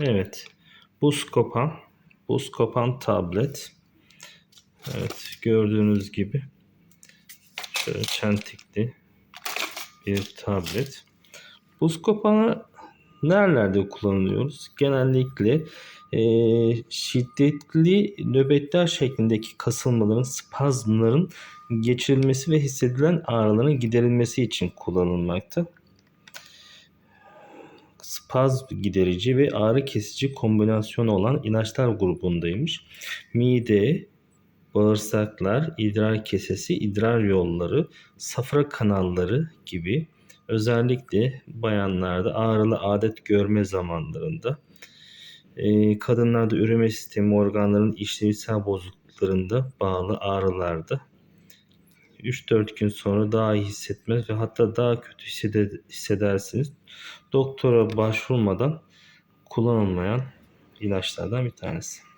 Evet. Buscopan. Buscopan tablet. Evet. Gördüğünüz gibi şöyle çentikli bir tablet. Buscopan'ı nerelerde kullanıyoruz? Genellikle e, şiddetli nöbetler şeklindeki kasılmaların, spazmların geçirilmesi ve hissedilen ağrıların giderilmesi için kullanılmakta. Spazm giderici ve ağrı kesici kombinasyonu olan ilaçlar grubundaymış. Mide, bağırsaklar, idrar kesesi, idrar yolları, safra kanalları gibi özellikle bayanlarda ağrılı adet görme zamanlarında, e, kadınlarda üreme sistemi organlarının işlevsel bozukluklarında bağlı ağrılarda 3-4 gün sonra daha iyi hissetmez ve hatta daha kötü hissede- hissedersiniz. Doktora başvurmadan kullanılmayan ilaçlardan bir tanesi.